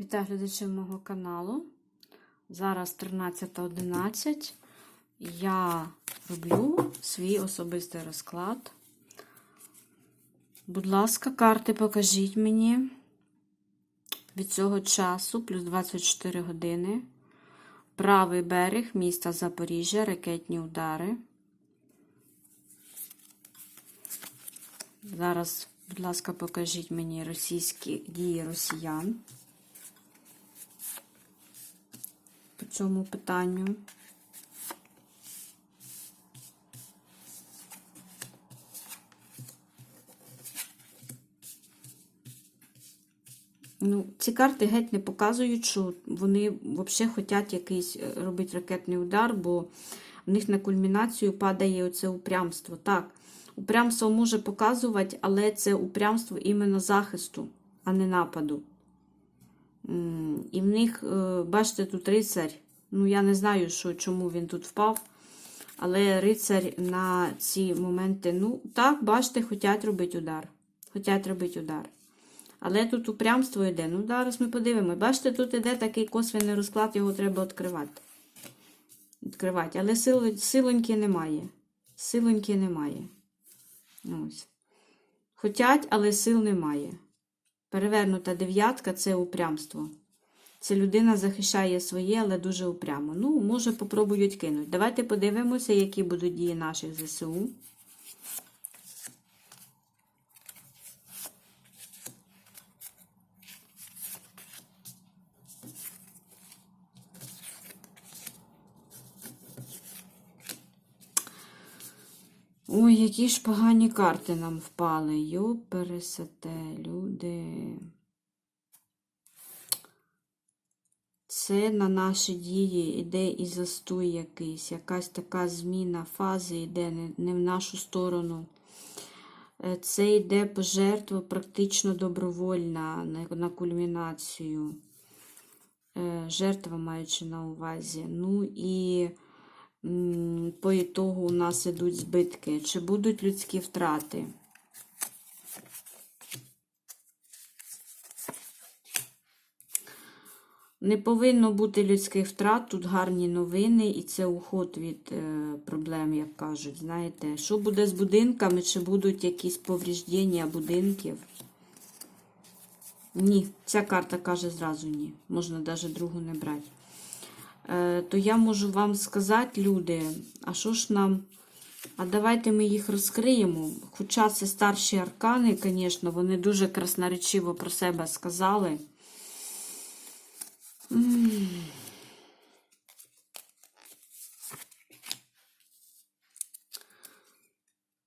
Вітаю глядачів мого каналу. Зараз 13.11. Я роблю свій особистий розклад. Будь ласка, карти покажіть мені від цього часу, плюс 24 години. Правий берег міста Запоріжжя, ракетні удари. Зараз, будь ласка, покажіть мені російські дії росіян. По цьому питанню. Ну, ці карти геть не показують, що вони взагалі хочуть якийсь е, робити ракетний удар, бо в них на кульмінацію падає оце упрямство. Так, упрямство може показувати, але це упрямство іменно захисту, а не нападу. І в них, е, бачите, тут рицарь. Ну, я не знаю, що, чому він тут впав. Але рицарь на ці моменти, ну, так, бачите, хочуть робити удар. Хочуть робити удар. Але тут упрямство йде. Ну, зараз ми подивимося. Бачите, тут йде такий косвений розклад, його треба відкривати. Відкривати. Але сил, силоньки немає. Силоньки немає. Ось. Хотять, але сил немає. Перевернута дев'ятка це упрямство. Це людина захищає своє, але дуже упрямо. Ну, може, попробують кинуть. Давайте подивимося, які будуть дії наших ЗСУ. Ой, які ж погані карти нам впали. Йо, пересете, люди. Це на наші дії йде і застуй якийсь, якась така зміна фази йде не, в нашу сторону. Е, Це йде пожертва практично добровольна на, на кульмінацію. Е, Жертва маючи на увазі. Ну і по ітогу у нас ідуть збитки. Чи будуть людські втрати? Не повинно бути людських втрат, тут гарні новини, і це уход від е, проблем, як кажуть. Знаєте, що буде з будинками, чи будуть якісь повріждення будинків? Ні, ця карта каже зразу ні. Можна навіть другу не брати. Е, то я можу вам сказати, люди, а що ж нам? А давайте ми їх розкриємо. Хоча це старші аркани, звісно, вони дуже красноречиво про себе сказали.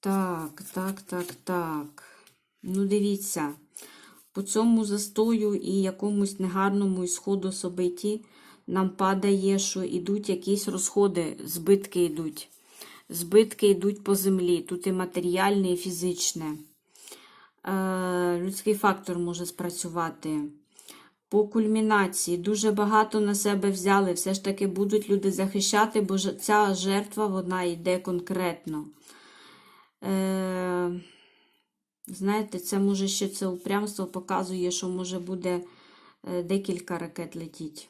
Так, так, так, так. Ну, дивіться, по цьому застою і якомусь негарному ісходу собиті нам падає, що йдуть якісь розходи, збитки йдуть. Збитки йдуть по землі. Тут і матеріальне, і фізичне. Е, людський фактор може спрацювати. По кульмінації дуже багато на себе взяли. Все ж таки будуть люди захищати, бо ця жертва вона йде конкретно. Е, знаєте, це може ще це упрямство показує, що може буде е, декілька ракет летіть.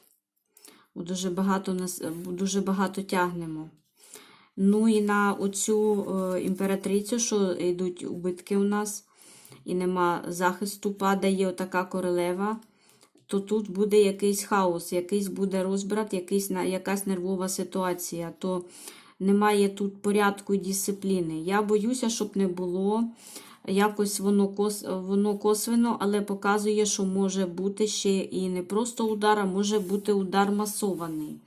Дуже багато, нас, дуже багато тягнемо. Ну і на оцю е, імператрицю, що йдуть убитки у нас, і нема захисту, падає отака королева, то тут буде якийсь хаос, якийсь буде розбрат, якийсь, якась нервова ситуація. То немає тут порядку і дисципліни. Я боюся, щоб не було. Якось воно, кос, воно косвено, але показує, що може бути ще і не просто удар, а може бути удар масований.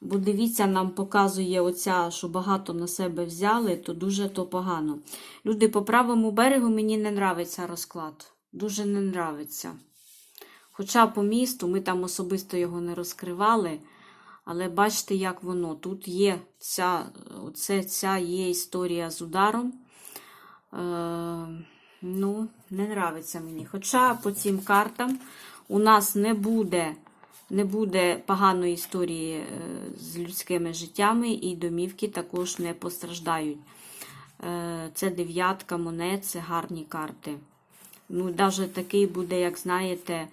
Бо дивіться, нам показує оця, що багато на себе взяли, то дуже то погано. Люди, по правому берегу мені не нравиться розклад. Дуже не нравиться. Хоча по місту ми там особисто його не розкривали. Але бачите, як воно. Тут є ця, оце, ця є історія з ударом. Е, ну, не нравиться мені. Хоча по цим картам у нас не буде, не буде поганої історії е, з людськими життями, і домівки також не постраждають. Е, це дев'ятка монет, це гарні карти. Ну, навіть такий буде, як знаєте,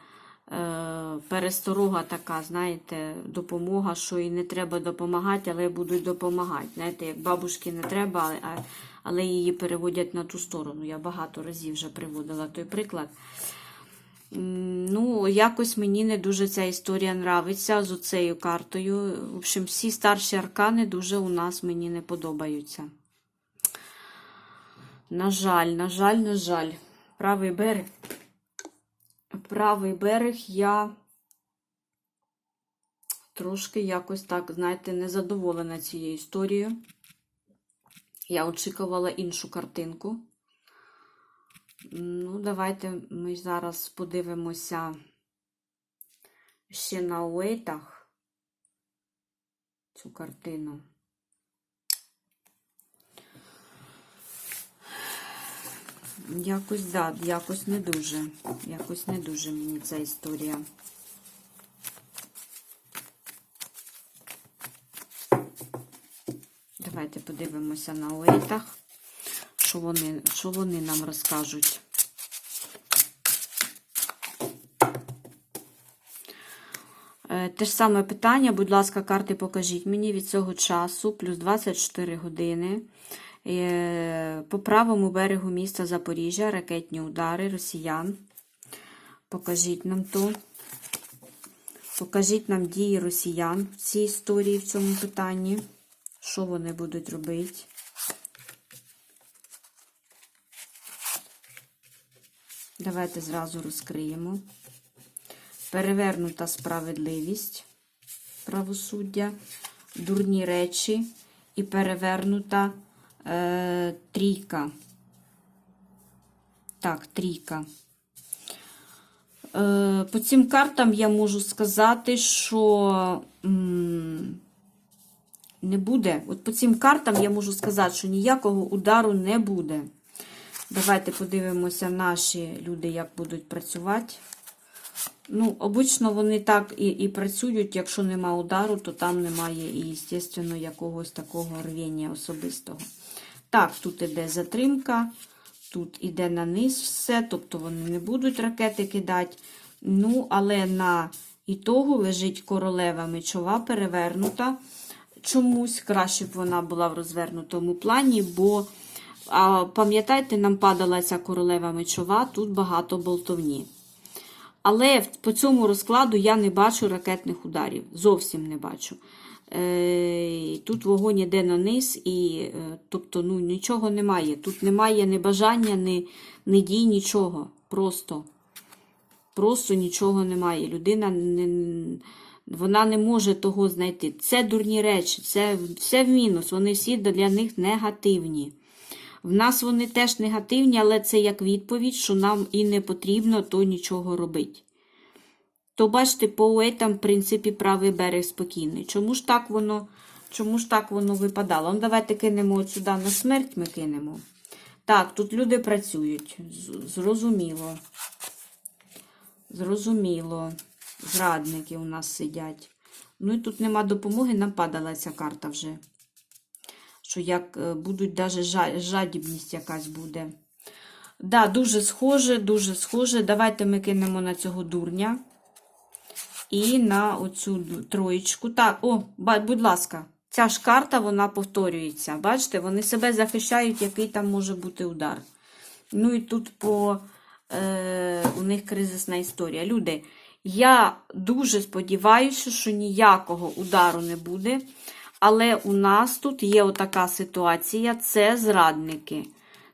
пересторога така, знаєте, допомога, що і не треба допомагати, але будуть допомагати. Знаєте, як бабушки не треба, а- але її переводять на ту сторону. Я багато разів вже приводила той приклад. Ну, якось мені не дуже ця історія нравиться з оцею картою. В общем, всі старші аркани дуже у нас мені не подобаються. На жаль, на жаль, на жаль. Правий берег. Правий берег я трошки якось так, знаєте, не задоволена цією історією. Я очікувала іншу картинку. Ну, давайте ми зараз подивимося ще на уейтах цю картину. Якось, да, якось не дуже. Якось не дуже мені ця історія. Давайте подивимося на уейтах, що вони, що вони нам розкажуть. Е, Те ж саме питання, будь ласка, карти покажіть мені від цього часу, плюс 24 години. Е, По правому берегу міста Запоріжжя ракетні удари росіян. Покажіть нам то. Покажіть нам дії росіян в цій історії, в цьому питанні. Що вони будуть робити? Давайте зразу розкриємо. Перевернута справедливість правосуддя, дурні речі і перевернута е, трійка. Так, трійка. Е, по цим картам я можу сказати, що не буде. От по цим картам я можу сказати, що ніякого удару не буде. Давайте подивимося наші люди, як будуть працювати. Ну, обично вони так і, і працюють, якщо нема удару, то там немає і, звісно, якогось такого рвіння особистого. Так, тут іде затримка, тут іде на низ все, тобто вони не будуть ракети кидати. Ну, але на ітогу лежить королева мечова перевернута. Чомусь краще б вона була в розвернутому плані, бо, пам'ятаєте, нам падала ця королева мечова, тут багато болтовні. Але по цьому розкладу я не бачу ракетних ударів. Зовсім не бачу. Е, тут вогонь іде на низ, і е, тобто ну, нічого немає. Тут немає ні бажання, ні, ні дій, нічого. Просто, просто нічого немає. Людина не, вона не може того знайти. Це дурні речі, це все в мінус. Вони всі для них негативні. В нас вони теж негативні, але це як відповідь, що нам і не потрібно то нічого робити. То бачите, по уейтам, в принципі, правий берег спокійний. Чому ж так воно, чому ж так воно випадало? Ну, давайте кинемо от сюди на смерть, ми кинемо. Так, тут люди працюють. Зрозуміло. Зрозуміло. Зрадники у нас сидять. Ну і тут нема допомоги, нам падала ця карта вже що як е, будуть даже жадібність якась буде. Да, дуже схоже, дуже схоже. Давайте ми кинемо на цього дурня. І на оцю троєчку. Так, о, будь ласка, ця ж карта, вона повторюється. Бачите, вони себе захищають, який там може бути удар. Ну і тут по е, у них кризисна історія. Люди, я дуже сподіваюся, що ніякого удару не буде. Але у нас тут є отака ситуація: це зрадники.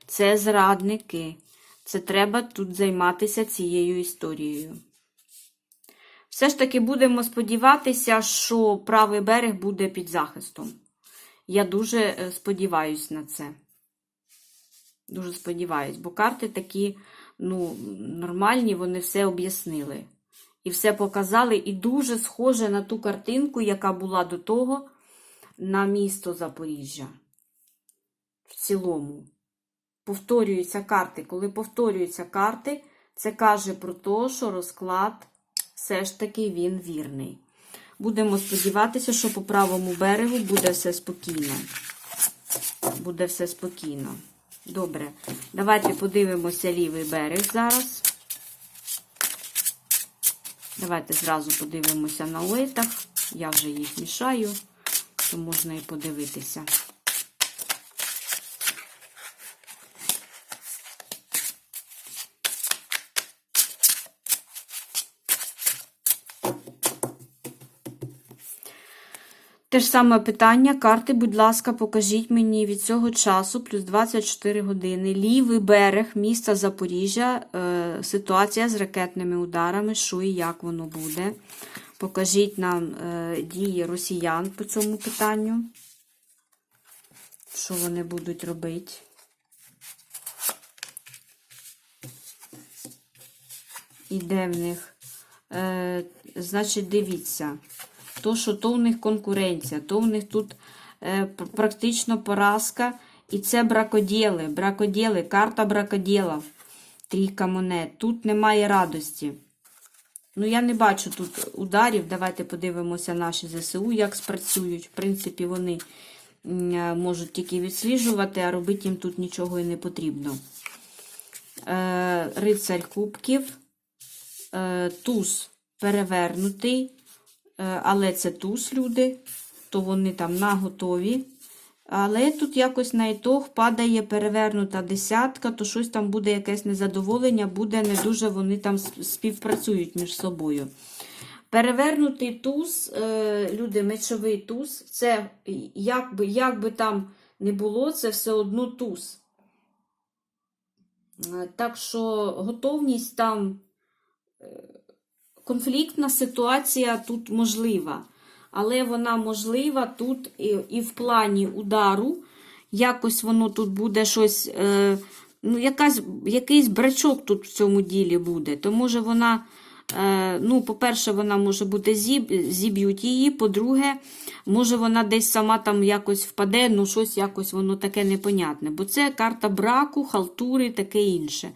Це зрадники. Це треба тут займатися цією історією. Все ж таки будемо сподіватися, що правий берег буде під захистом. Я дуже е, сподіваюсь на це. Дуже сподіваюсь, бо карти такі, ну, нормальні, вони все об'яснили. І все показали, і дуже схоже на ту картинку, яка була до того на місто Запоріжжя. В цілому. Повторюються карти. Коли повторюються карти, це каже про те, що розклад все ж таки він вірний. Будемо сподіватися, що по правому берегу буде все спокійно. Буде все спокійно. Добре. Давайте подивимося лівий берег зараз. Давайте зразу подивимося на летах. Я вже їх мішаю, то можна і подивитися. Те ж саме питання. Карти, будь ласка, покажіть мені від цього часу, плюс 24 години. Лівий берег міста Запоріжжя. Е, ситуація з ракетними ударами. Що і як воно буде. Покажіть нам е, дії росіян по цьому питанню. Що вони будуть робити? Іде в них. Е, значить, дивіться. То, що то в них конкуренція, то в них тут е, практично поразка. І це бракоділи. Бракоділи, карта бракоділів. Трійка монет. Тут немає радості. Ну, я не бачу тут ударів. Давайте подивимося наші ЗСУ, як спрацюють. В принципі, вони е, можуть тільки відсліджувати, а робити їм тут нічого і не потрібно. Е, рицарь кубків. Е, туз перевернутий. Е, але це туз люди, то вони там наготові. Але тут якось на ітог падає перевернута десятка, то щось там буде якесь незадоволення, буде не дуже вони там співпрацюють між собою. Перевернутий туз, е, люди, мечовий туз, це як би, як би там не було, це все одно туз. Е, Так що готовність там конфліктна ситуація тут можлива. Але вона можлива тут і, в плані удару. Якось воно тут буде щось, е, ну, якась, якийсь брачок тут в цьому ділі буде. То може вона, е, ну, по-перше, вона може бути зіб, зіб'ють її. По-друге, може вона десь сама там якось впаде, ну щось якось воно таке непонятне. Бо це карта браку, халтури, таке інше.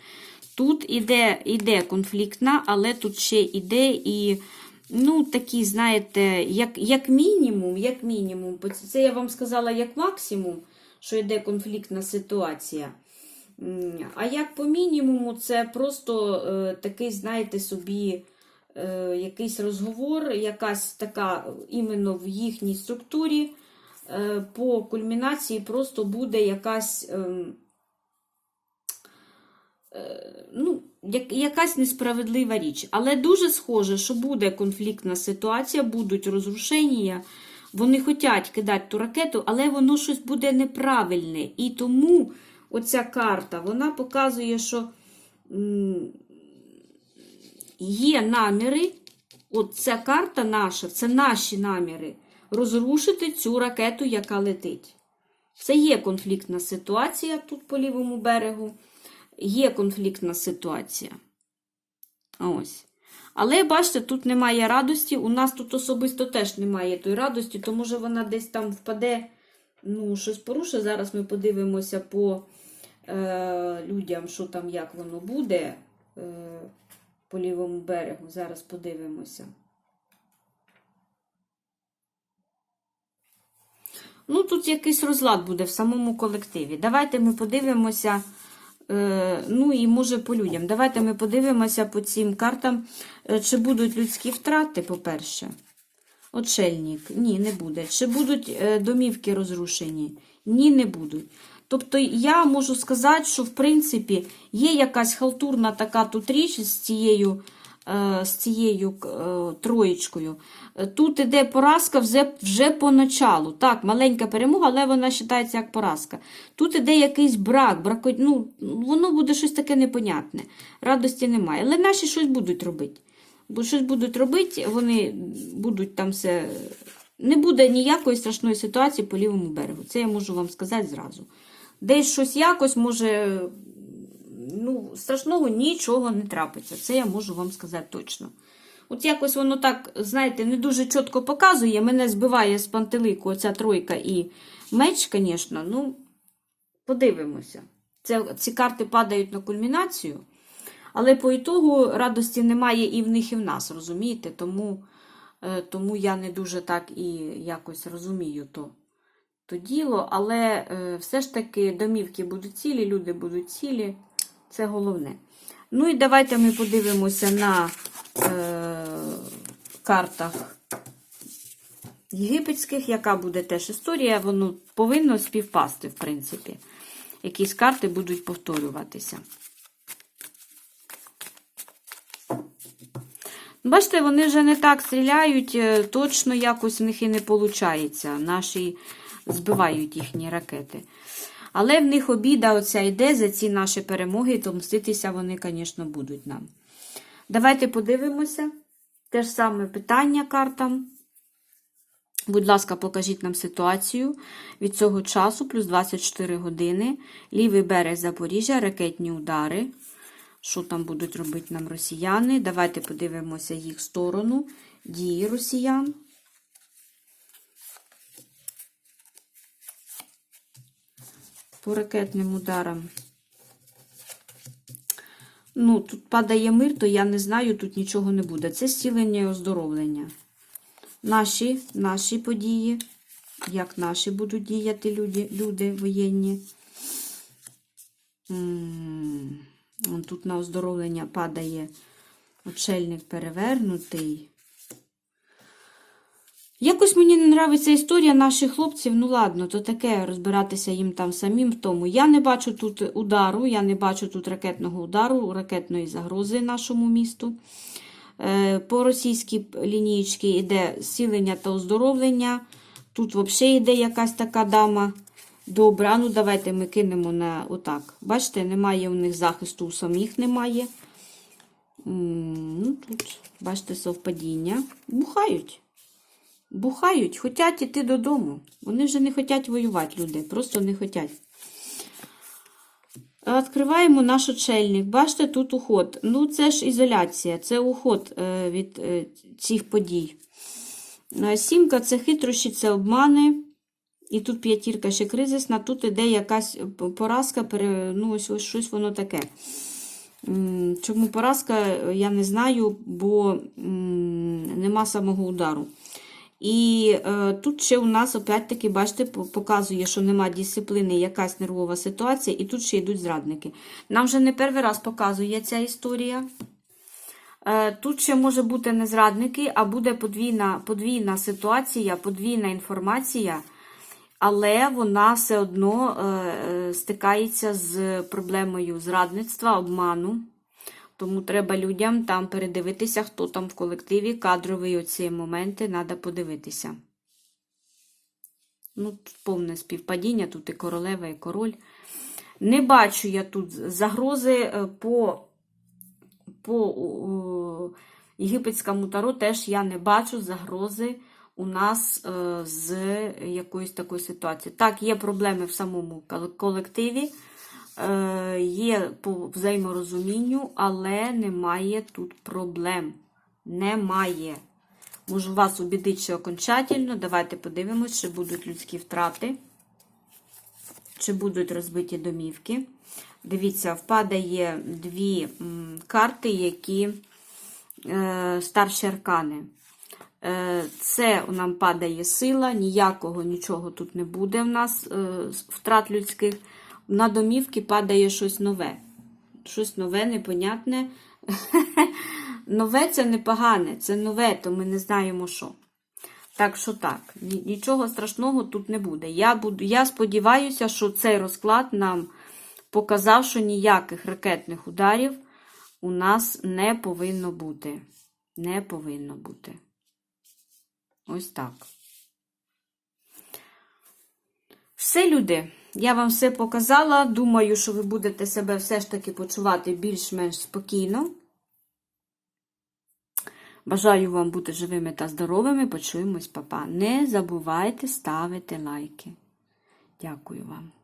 Тут іде, іде конфліктна, але тут ще іде і, ну, такі, знаєте, як, як мінімум, як мінімум, це, я вам сказала як максимум, що йде конфліктна ситуація. А як по мінімуму, це просто е, такий, знаєте, собі е, якийсь розговор, якась така іменно в їхній структурі. Е, по кульмінації просто буде якась. ем, ну, якась несправедлива річ. Але дуже схоже, що буде конфліктна ситуація, будуть розрушення. Вони хочуть кидати ту ракету, але воно щось буде неправильне. І тому оця карта вона показує, що є наміри. От ця карта наша, це наші наміри. Розрушити цю ракету, яка летить. Це є конфліктна ситуація тут по лівому берегу є конфліктна ситуація. Ось. Але бачите, тут немає радості. У нас тут особисто теж немає тої радості, то може вона десь там впаде, ну, щось порушить. Зараз ми подивимося по е, людям, що там, як воно буде е, по лівому берегу. Зараз подивимося. Ну, тут якийсь розлад буде в самому колективі. Давайте ми подивимося. Е, Ну і може по людям. Давайте ми подивимося по цим картам, е, чи будуть людські втрати, по-перше. Отшельник. Ні, не буде. Чи будуть е, домівки розрушені? Ні, не будуть. Тобто я можу сказати, що в принципі є якась халтурна така тут річ з цією, з цією е, троєчкою. Е, Тут іде поразка вже, вже поначалу. Так, маленька перемога, але вона вважається як поразка. Тут іде якийсь брак, брако... ну, воно буде щось таке непонятне. Радості немає. Але наші щось будуть робити. Бо щось будуть робити, вони будуть там все. Не буде ніякої страшної ситуації по лівому берегу. Це я можу вам сказати зразу. Десь щось якось може. Ну, страшного нічого не трапиться. Це я можу вам сказати точно. От якось воно так, знаєте, не дуже чітко показує. Мене збиває з пантелику оця тройка і меч, звісно. Ну, подивимося. Це, ці карти падають на кульмінацію. Але по ітогу радості немає і в них, і в нас, розумієте? Тому, е, тому я не дуже так і якось розумію то, то діло. Але е, все ж таки домівки будуть цілі, люди будуть цілі. Це головне. Ну і давайте ми подивимося на е, картах єгипетських, яка буде теж історія, воно повинно співпасти, в принципі. Якісь карти будуть повторюватися. Бачите, вони вже не так стріляють, е, точно якось в них і не виходить. Наші збивають їхні ракети. Але в них обіда оця йде за ці наші перемоги, то мститися вони, звісно, будуть нам. Давайте подивимося. Те ж саме питання картам. Будь ласка, покажіть нам ситуацію від цього часу, плюс 24 години. Лівий берег Запоріжжя, ракетні удари. Що там будуть робити нам росіяни? Давайте подивимося їх сторону. Дії росіян. По ракетним ударам. Ну, тут падає мир, то я не знаю, тут нічого не буде. Це зцілення і оздоровлення. Наші, наші події, як наші будуть діяти люди, люди воєнні. М, тут на оздоровлення падає очельник перевернутий. Якось мені не нравиться історія наших хлопців. Ну ладно, то таке розбиратися їм там самим в тому. Я не бачу тут удару, я не бачу тут ракетного удару, ракетної загрози нашому місту. Е, По російській лінієчці йде зцілення та оздоровлення. Тут взагалі йде якась така дама. Добре, ну давайте ми кинемо на отак. Бачите, немає у них захисту, у самих немає. Ну, тут, бачите, совпадіння. Бухають. Бухають, хочуть іти додому. Вони вже не хочуть воювати, люди. Просто не хочуть. Відкриваємо наш очельник. Бачите, тут уход. Ну, це ж ізоляція, це уход е, від е, цих подій. Е, Сімка це хитрощі, це обмани. І тут п'ятірка ще кризисна, тут іде якась поразка, ну, ось, ось щось воно таке. Чому поразка, я не знаю, бо нема самого удару. І е, тут ще у нас, опять-таки, бачите, показує, що нема дисципліни, якась нервова ситуація, і тут ще йдуть зрадники. Нам вже не перший раз показує ця історія. Е, Тут ще може бути не зрадники, а буде подвійна, подвійна ситуація, подвійна інформація, але вона все одно е, е, стикається з проблемою зрадництва, обману. Тому треба людям там передивитися, хто там в колективі, кадрові оці моменти треба подивитися. Ну, тут повне співпадіння, тут і королева, і король. Не бачу я тут загрози е, по, по о, єгипетському таро теж я не бачу загрози у нас е, з якоюсь такою ситуацією. Так, є проблеми в самому колективі, є по взаєморозумінню, але немає тут проблем. Немає. Можу вас убідити ще окончательно. Давайте подивимось, чи будуть людські втрати, чи будуть розбиті домівки. Дивіться, впадає дві карти, які е, старші аркани. Е, Це нам падає сила, ніякого нічого тут не буде в нас е, втрат людських. На домівки падає щось нове. Щось нове, непонятне. Нове це не погане, це нове, то ми не знаємо що. Так що так, нічого страшного тут не буде. Я, буду, я сподіваюся, що цей розклад нам показав, що ніяких ракетних ударів у нас не повинно бути. Не повинно бути. Ось так. Все, люди, я вам все показала. Думаю, що ви будете себе все ж таки почувати більш-менш спокійно. Бажаю вам бути живими та здоровими. Почуємось, папа. Не забувайте ставити лайки. Дякую вам.